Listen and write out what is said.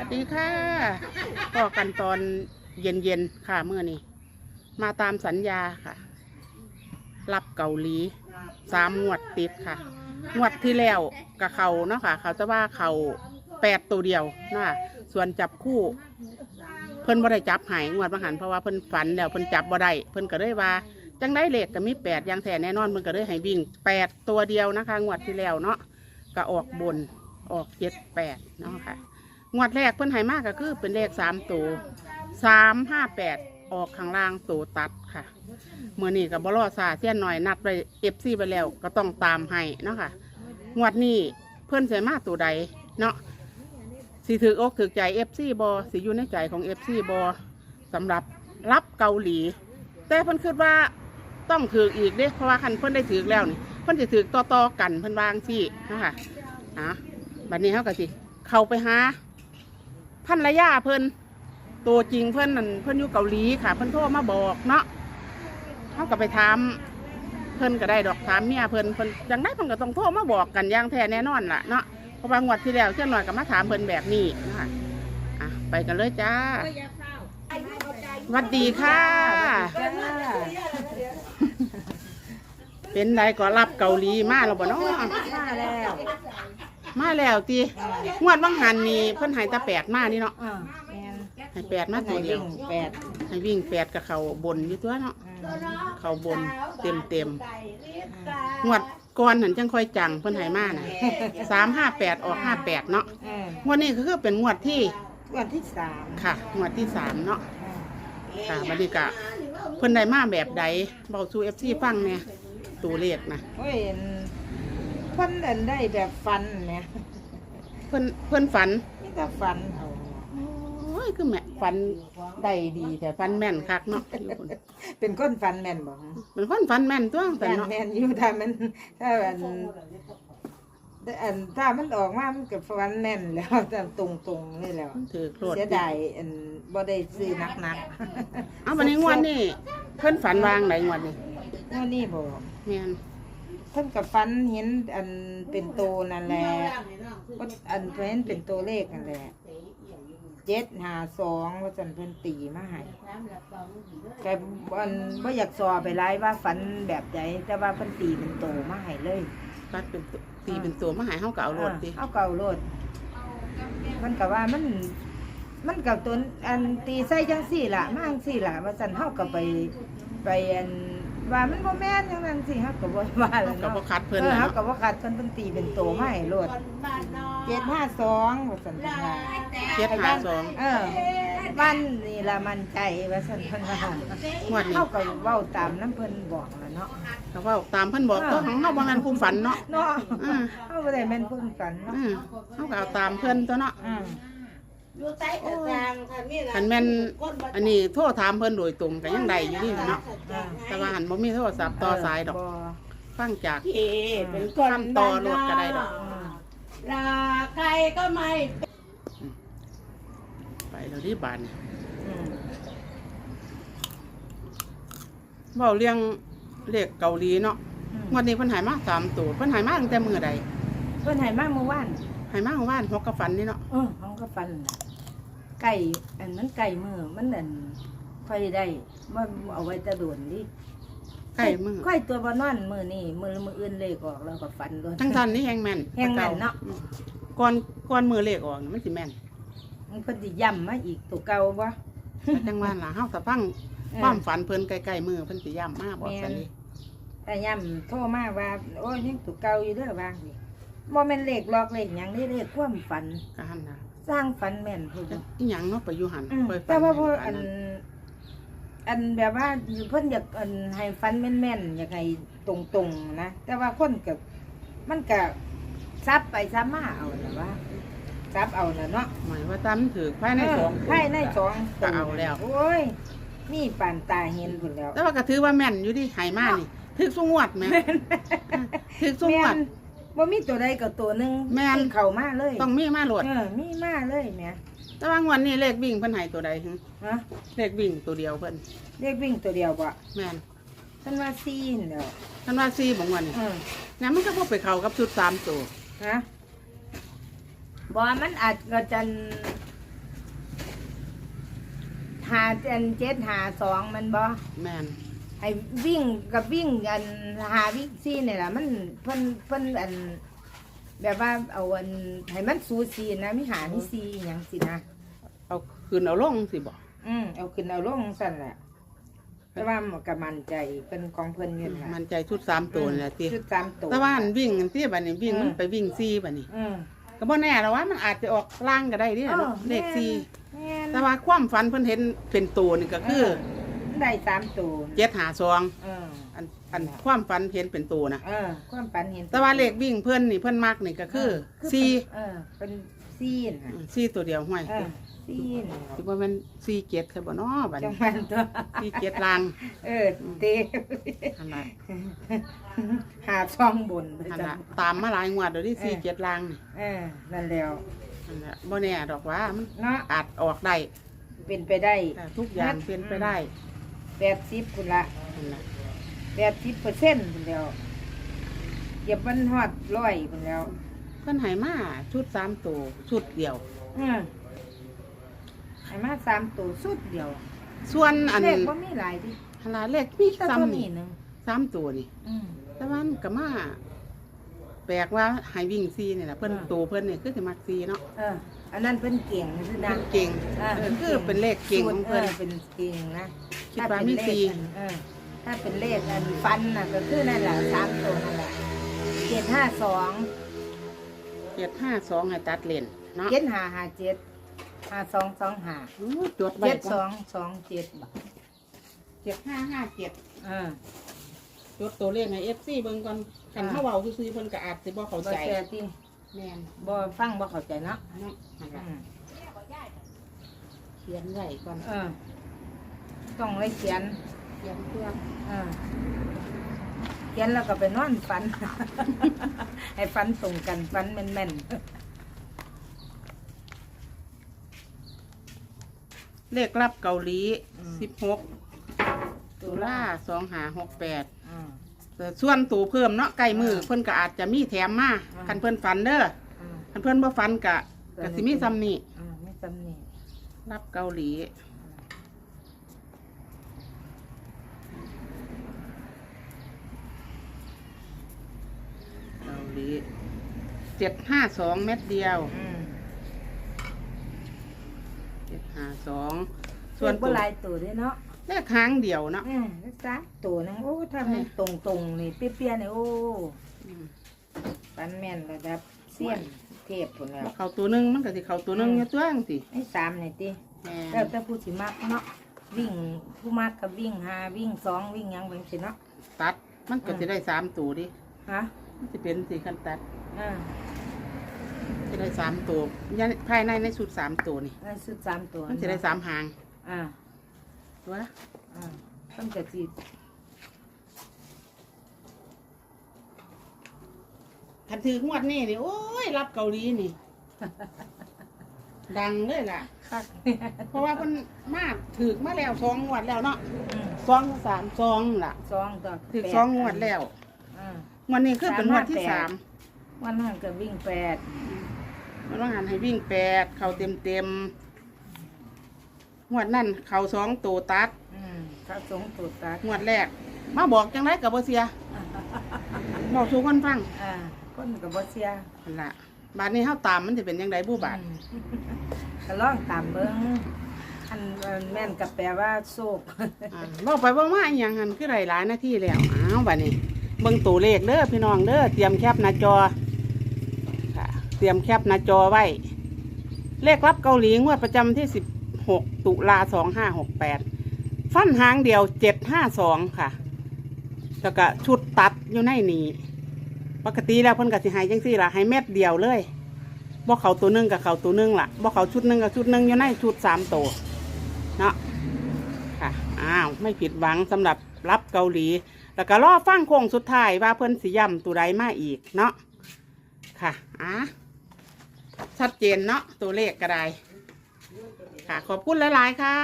สวัสดีค่ะก็กันตอนเย็นๆค่ะเมื่อนี้ มาตามสัญญาค่ะ รับเกาหลีสามงวดติดค่ะ งวดที่แล้วกับเขาเนาะค่ะ เขาจะว่าเขาแปดตัวเดียวนะคะส่วนจับคู่ เพิ่นบ่ได้จับใหายงวดบางหันเพราะว่าเพิ่นฝันแล้วเพิ่นจับบ่ได้เพิ่นก็เลยว่าจังได้เลขก็มีแปดอย่างแท้แน่นอนเพิ่นก็เลยให้วิ่งแปดตัวเดียวนะคะ งวดที่แล้วเนาะก็ออกบนออกเจ็ดแปดเนาะค่ะ งวดแรกเพิ่นให้มากก็คือเป็นเลขสามตัวสามห้าแปดออกข้างล่างตัวตัดค่ะเมื่อนี้กับบลอซาเสี้ยนหน่อยนัดไปเอฟซีไปแล้วก็ต้องตามให้เนาะค่ะงวดนี้เพิ่นใส่มาตัวใดเนาะสิถืออกถือใจเอฟซีบอสิอยู่ในใจของเอฟซีบอสำหรับรับเกาหลี แต่เพิ่นคิดว่าต้องถืออีกเด้เพราะว่าคันเพิ่นได้ถือแล้วนี่เพิ่นจะถือต่อๆกันเพิ่นวางซี่นะคะอะบัดนี้เขาก็สิเข้าไปหา พันระยาเพิ่นตัวจริงเพิ่นนั่นเพิ่นอยู่เกาหลีค่ะ เพิ่นโทรมาบอกเนาะเขาก็ไปถามเพิ่นก็ได้ดอกถามเมียเพิ่นเพิ่นจังได้เพิ่นก็ต้องโทรมาบอกกันอย่างแท้แน่นอนล่ะเนาะเพราะว่างวดที่แล้วเช่นหน่อยก็มาถามเพิ่นแบบนี้นะคะอะไปกันเลยจ้าสวัสดีค่ะ เป็นไรก็รับเกาหลีมาแล้วบ่เนาะมาแล้ว มาแล้วตีงวดวังหันนี่เพิ่นใหายตาแปดมานี่เนาะอ่าแมนให้แปดมาตัวเดียววิ่งแปดให้วิ่งแปดกับเขาบนอยู่ตัวเนาะอ่าเขาบนเต็มเต็มๆงวดก่อนหันจังค่อยจังเพิ่นใหายมาน่ะสามห้าแปดออกห้าแปดเนาะอ่างวดนี้ก็คือเป็นงวดที่วันที่สามค่ะงวดที่สามเนาะอ่าค่ะวันนี้ก็เพิ่นได้มาแบบใดเบาสู่เอฟซีฟังเนี่ยตัวเลขนะ โอ้ย อันเพิ่นอันได้แบบฟันเนี่ยเพิ่นเพิ่นฝันนี่แต่ฟันเอาโอ้ยคือแม่ฝันได้ดีแต่ฝันแม่นคักเนาะอยู่พุ่นเป็นก้นฟันแม่นบ่ฮะเป็นคนฝันแม่นตัวแต่แม่นเนาะแม่นอยู่ถ้ามันถ้าอันแต่อันถ้ามันออกมามันก็ฟันแน่นแล้วแต่ตรงๆนี่แล้วถือโคตรเสียดายอันบ่ได้ซื้อหนักเอาวันนี้งวดนี่เพิ่นฝันวางไหนงวดนี่ๆว่านี่บ่ แม่นเพิ่นกับฟันเห็นอันเป็นโตนั่นแหละว่าอันเพิ่นเห็นเป็นตัวเลขนั่นแหละเจ็ดหาสองว่าจันเพิ่นตีมาให้แต่อันบ่อยากสอไปไล่ว่าฝันแบบใดแต่ว่าเพิ่นตีเป็นโตมาให้เลยตัดเป็นตัวตีเป็นตัวมาใหายเฮาก็เอาโลดติเอาเก่าโลดมันก็ว่ามันมันกับตัวอันตีใส่จังสี่ล่ะมาจังสี่ล่ะว่าจันเฮาก็ไปไปอัน ว่ามันบ่แม่นจังนั้นสิเฮาก็บ่ว่าแล้วก็เนาะบ่คัดเพิ่นเออนะเขาเนาะกับว่าขาดคนเป็นตีเป็นโตไม่โลดเจ็ดห้าสองว่าสันพันว่าเจ็ดห้าสองเออมันนี่ละมันใจว่าสันพันว่างวดนี้เขากับเว้าตามน้ำเพิ่นบอกแล้วเนาะก็เว้าตามเพิ่นบอกตัวของเฮาบ่แม่นผู้ฝันเนาะเนาะอืมเขาบ่ได้แม่นเพิ่นกันเนาะอืมเฮาก็เอาตามเพิ่นตัวเนาะ อืม คันแม่น อันนี้โทรถามเพิ่นโดยตรงก็ยังได้อยู่นี่เนาะอ่าแต่ว่าหันบ่มีโทรศัพท์ต่อสายดอกบ่ฟังจากเป็นคนทำต่อรถก็ได้ดอกอืมลาใครก็ไม่ไปแล้วที่บ้านอืมเว้าเรื่องเลขเกาหลีเนาะอืมงวดนี้เพิ่นใหายมาสามตัวเพิ่นใหายมาตั้งแต่มื้อใดเพิ่นให้มาเมื่อวานใหายมาเมื่อวานฮอกกะฝันนี่เนาะเออเขาก็ฟันน่ะ ไก่อันมันไก่มือมันอันค่อยได้ว่าเอาไว้จะโดนดิใกล้มื้อค่อยตัวบนอนมือนี่มือมืออื่นเลยออกแล้วก็ฟันโดนทั้งทันนี่แฮงแม่นแฮงแม่นเนาะอืมก่อนก่อนมือเลขออกนี่มันสิแม่นมันเพิ่นสิย่ำมาอีกตัวเก่าบ่จังว่าล่ะเฮาก็ฟังเออความฝันเพิ่นใกล้ๆมือเพิ่นสิย้ำมาบอกแม่นซั่นนี่แต่ย่ำโทรมาว่าโอ้ยยังตัวเก่าอยู่เด้อว่าสิบ่แม่นเลขหลอกเลขหยังนี่เลขความฝันก็หั่นน่ะ สร้างฝันแม่นพุ่นอีหยังเนาะไปอยู่หันอืมไปฝันแต่ว่าพอให้อัฝันนอันแบบว่าเพิ่นอยากอันให้ฝันแม่นๆอยากให้ตรงๆนะแต่ว่าคนก็มันก็ซับไปซับมาเอาน่ะว่าซับเอาน่ะเนาะ หมายว่าตามถือภายในสองภายในสองก็เอาแล้ว โอ้ยนี่ปานตาเห็นพุ่นแล้วแต่ว่าก็ถือว่าแม่นอยู่ที่ไหมานี่ถือสุงวดแม่ถือสุงแม่วด น บ่มีตัวใดก็ตัวหนึงแม่น ที่เข้ามาเลยต้องมีมาโหลดเออมีมาเลยแหม่แต่ว่างวันนี้เลขวิ่งเพิ่นให้ตัวใดหึฮะเลขวิ่งตัวเดียวเพิ่นเรียกวิ่งตัวเดียวบ่แม่นท่านว่าซีนเด้อท่านว่าซีบ่งวันนี้เออเนี่ยมันก็บ่ไปเข้ากับชุดสามตัวฮะบ่มันอาจก็จันหาอันเจ็ดหาสองมันบ่แม่น ไอ้วิ่งกับวิ่งอันหาวิ่งซี่เนี่ยล่ะมันเพิ่นเพิ่นอัน แบบว่าเอาอันให้มันสูสีนะมีหามีซีอหย่างสินะเอาคืนเอาลงสิบอกอืมเอาขึ้นเอาลงสั่นแหละแต่ว่ามันก็มั่นใจเป็นของเพิ่นเงินล่ะมันใจชุดสามตัวนี่แหละทีชุดสามตัวแต่ว่าอันวิ่งที่บัดนี้วิ่งอืมมันไปวิ่งซีบัดนี้ อืม ก็บ่แน่แล้วว่ามันอาจจะออกล่างก็ได้เดิเออเลขซีแม่น แต่ว่าความฝันเพิ่นเห็นเป็นตัวนี่ก็คือ ได้สามตัวเจ็ดหาซองเอออันอันความฝันเห็นเป็นตัวนะเออ ความปันเห็นแต่ว่าเลขวิ่งเพิ่นนี่เพิ่นมักนี่ก็คือซีเออเป็นซีน่ะซีตัวเดียวห้วยเออซีน่ะสิบ่แม่นซีเจ็ดคือบ่เนาะบัดจันี้งหวัดตัวซีเจ็ดล่างเออเตะอันนั้นหาช่องบนอันนั้นตามมาหลายงวดเดี๋ยวนี้ซีเจ็ดล่างนี่เออนั่นแล้วอันนั้นบ่แน่ดอกว่ามันเนาะอาจออกได้เป็นไปได้แต่ทุกอย่างเป็นไปได้ แปดสิบคุณละนั่นแหละแปดสิบเปอร์เซ็นต์คุณแล้วเก็บมันฮอดร้อยคุณแล้วเพิ่นให้มาชุดสามตัวชุดเดียว อืมให้มาสามตัวสุดเดียวส่วนอันเลขก็มีหลายดิฮาลาเลขมีแต่ตัวซ้ำนี้นี่หนึงสามตัวนี่ อืม แต่ว่ามันก็มาแปลกว่าให้วิ่งซีนี่แหละเพิ่นอ่า ตัวเพิ่นนี่คือสิมักซีเนาะเอออันนั้นเป็นเก่งคือเพิ่นะนเก่งาเออคือเป็นเลขเก่งของเพิ่นเป็นเก่งนะ คิดว่ามีถ้เป็นเลขสี่อันเออถ้าเป็นเลขอันฟันน่ะก็คือนั่นแหละสามตัวนั่นแหละเจ็ดห้าสองเจ็ดห้าสองให้ตัดเลนเนาะเจ็ดห้าห้าเจ็ดห้าสองสองห้าโอ้จดไว้เจ็ดสองสองเจ็ดบาทเจ็ดห้าห้าเจ็ดเออจดตัวเลขให้ FC เบิ่งก่อนคันอ่าเฮาเว้าซื่อๆเพิ่นก็อาจสิบ่เข้าบ่ใจแช่ที่แม่นบ่ฟังบ่เข้าใจเนาะเนาะนั่นอืล่ะมเขียนไว้ก่อนเออ ต้องเลยเขียนเขียนเพื่อเออเขียนแล้วก็ไปนอนฝัน ให้ฝันตรงกันฝันแม่นเลขรับเกาหลีอืม16ตุลา2568ๆอืมแต่ส่วนตัวเพิ่มเนาะใกล้มือเพิ่นก็อาจจะมีแถมมาอ่า คันเพิ่นฝันเด้ออืม คันเพิ่นบ่ฝันก็ก็สิมีซ้ำนี่อืมไม่จำนี่รับเกาหลี เกาหลี เจ็ดห้าสองเม็ดเดียวอืมเจ็ดห้าสองส่ส่ววนนบ่ตัวหลายตัวเด้เนาะเลขหางเดียวเนาะ อืมรักษาตัวนึงโอ้ถ้ามันตรงตรงๆนี่เปรี้ยๆนี่โอ้อืม ปันแม่นระดับเสี้ยนเทพพุ่นแล้วบ่เขาตัวหนึงมันก็สิเขาตัวหนึงอืมอยู่ตัวจังสิไอ้สามนี่ติแม่แล้วแต่ผู้สิมักเนาะวิ่งผู้มักก็วิ่งหาวิ่งสองวิ่งหยังเป็นสิเนาะ ตัดมันก็อืม จะได้สามตัวดิฮะ มันจะเป็นสี่คันตัดอ่าจะได้สามตัวยันภายในในสุดสามตัวนี่ ได้สุดสามตัวมันจะได้สามหางอ่าตัวอ่าต้องจะสิคันถืองวดนี่นี่โอ้ยรับเกาหลีนี่ ดังเลยล่ะ คักเพราะว่ามันมากถือมาแล้วสองงวดแล้วเนาะอืมสองสามสองล่ะ สองต่อถือแปดสองงวดแล้ว อ่าวันนี้คือเป็นงวดที่สาสามมวันนั้นก็วิ่งแปดมันต้องหันให้วิ่งแปดเข่าเต็มเต็มๆงวดนั่นเข่าสองตัวตัดอืมพระสงฆ์ตรวจตา งวดแรก มาบอกจังไรกับบ่เสีย บอกสู่คนฟังอ่าคนกับบ่เสียนั่นล่ะบาดนี้เฮาตามมันจะเป็นยังไงบู้บาดอืมก็ลองตามเบิ้งอันเอิ่นแม่นกับแปลว่าโชคอ่าบอกไปบอกมาอหย่างหันคือไรหลายหน้าที่แล้วอ้าวบาดนี้ เบิ่งตัวเลขเด้อพี่น้องเด้อเตรียมแคปหน้าจอค่ะ เตรียมแคปหน้าจอไว้ เลขรับเกาหลีงวดประจำที่ 16 ตุลา2568 ฟันหางเดียว 752 ค่ะแล้วก็ชุดตัดอยู่ในนี้ปกติแล้วเพิ่นก็สิให้จังซี่ล่ะให้เม็ดเดียวเลยบ่เขาตัวหนึงกับเขาตัวหนึงล่ะบ่เขาชุดหนึงกับชุดหนึงอยู่ในชุดสามตัวเนาะค่ะอ้าวไม่ผิดหวังสำหรับรับเกาหลี แล้วก็รอฟังโค้งสุดท้ายว่าเพิ่นสิย่ำตัวใดมาอีกเนาะค่ะอะชัดเจนเนาะตัวเลขก็ได้ค่ะ ขอบคุณหลาย ๆ ค่ะ